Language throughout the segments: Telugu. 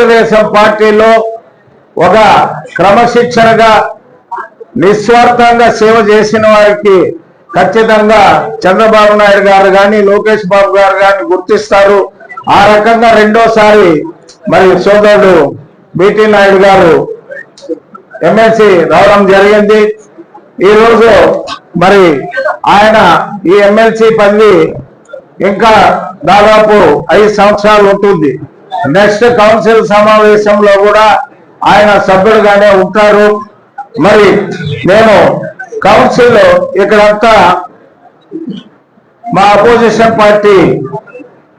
తెలుగుదేశం పార్టీలో ఒక క్రమశిక్షణగా నిస్వార్థంగా సేవ చేసిన వారికి ఖచ్చితంగా చంద్రబాబు నాయుడు గారు కానీ లోకేష్ బాబు గారు కానీ గుర్తిస్తారు. ఆ రకంగా రెండోసారి మరి సోదరుడు బిటి నాయుడు గారు ఎమ్మెల్సీ రావడం జరిగింది. ఈ రోజు మరి ఆయన ఈ ఎమ్మెల్సీ పదవి ఇంకా దాదాపు ఐదు సంవత్సరాలు ఉంటుంది. నెక్స్ట్ కౌన్సిల్ సమావేశంలో కూడా ఆయన సభ్యుడుగానే ఉంటారు. మరి నేను కౌన్సిల్లో ఇక్కడంతా మా అపోజిషన్ పార్టీ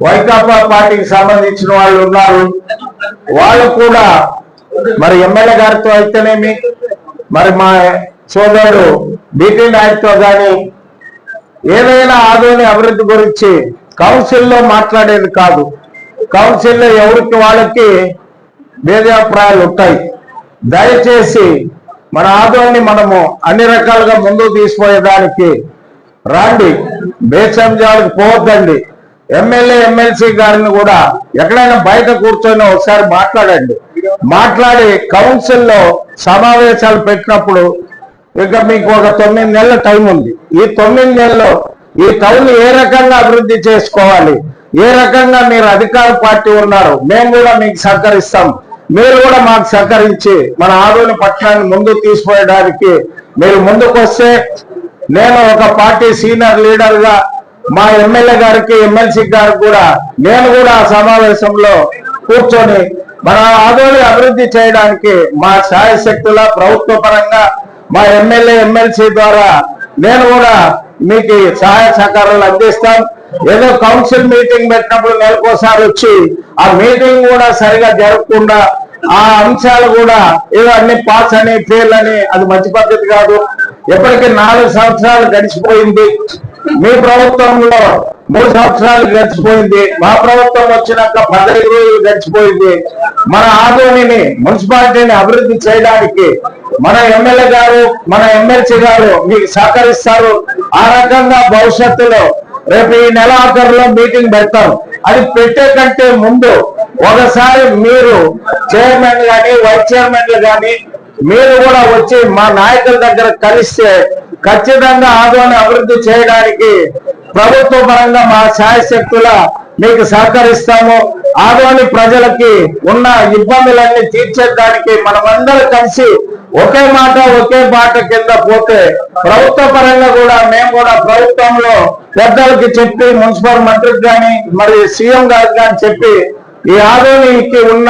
వైకాపా పార్టీకి సంబంధించిన వాళ్ళు ఉన్నారు. వాళ్ళు కూడా మరి ఎమ్మెల్యే గారితో అయితేనేమి మరి మా సోదరుడు బీటీ నాయక్తో కానీ ఏదైనా ఆదోని అభివృద్ధి గురించి కౌన్సిల్లో మాట్లాడేది కాదు. కౌన్సిల్లో ఎవరికి వాళ్ళకి భేదాభిప్రాయాలు ఉంటాయి. దయచేసి మన ఆదోని మనము అన్ని రకాలుగా ముందుకు తీసుకుపోయేదానికి రాండి. బేచంజాలకు పోవద్దండి. ఎమ్మెల్యే ఎమ్మెల్సీ గారిని కూడా ఎక్కడైనా బయట కూర్చొని ఒకసారి మాట్లాడండి. మాట్లాడి కౌన్సిల్లో సమావేశాలు పెట్టినప్పుడు ఇక మీకు ఒక తొమ్మిది నెలల టైం ఉంది. ఈ తొమ్మిది నెలల్లో ఈ టౌన్ ఏ రకంగా అభివృద్ధి చేసుకోవాలి? ఏ రకంగా మీరు అధికార పార్టీ ఉన్నారు మేము కూడా మీకు సహకరిస్తాం. మీరు కూడా మాకు సహకరించి మన ఆదోని పట్టణాన్ని ముందుకు తీసుకుపోయడానికి మీరు ముందుకొస్తే నేను ఒక పార్టీ సీనియర్ లీడర్గా మా ఎమ్మెల్యే గారికి ఎమ్మెల్సీ గారికి కూడా నేను కూడా ఆ సమావేశంలో కూర్చొని మన ఆదోని అభివృద్ధి చేయడానికి మా సాయశక్తుల ప్రభుత్వ పరంగా మా ఎమ్మెల్యే ఎమ్మెల్సీ ద్వారా నేను కూడా మీకు సహాయ సహకారాలు అందిస్తాను ఏదో కౌన్సిల్ మీటింగ్ పెట్టినప్పుడు నెలకోసారి వచ్చి ఆ మీటింగ్ కూడా సరిగా జరగకుండా ఆ అంశాలు కూడా ఏదో అన్ని పాస్ అని ఫెయిల్ అని అది మంచి పద్ధతి కాదు. ఎప్పటికీ నాలుగు సంవత్సరాలు గడిచిపోయింది. మీ ప్రభుత్వంలో మూడు సంవత్సరాలు గడిచిపోయింది. మా ప్రభుత్వం వచ్చినాక పదహైదు రోజులు గడిచిపోయింది. మన ఆదోనిని మున్సిపాలిటీని అభివృద్ధి చేయడానికి మన ఎమ్మెల్యే గారు మన ఎమ్మెల్సీ గారు మీకు సహకరిస్తారు. ఆ రకంగా భవిష్యత్తులో రేపు ఈ నెల ఆఖరులో మీటింగ్ పెడతాం. అది పెట్టే కంటే ముందు ఒకసారి మీరు చైర్మన్ గాని వైస్ చైర్మన్లు గాని మీరు కూడా వచ్చి మా నాయకుల దగ్గర కలిస్తే ఖచ్చితంగా ఆదోని అభివృద్ధి చేయడానికి ప్రభుత్వ పరంగా మా శాయశక్తుల మీకు సహకరిస్తాము. ఆదోని ప్రజలకి ఉన్న ఇబ్బందులన్నీ తీర్చేదానికి మనమందరం కలిసి ఒకే మాట ఒకే బాట కింద పోతే ప్రభుత్వ పరంగా కూడా మేము కూడా ప్రభుత్వంలో పెద్దలకి చెప్పి మున్సిపల్ మంత్రికి కానీ మరి సీఎం గారికి కానీ చెప్పి ఈ ఆదోనికి ఉన్న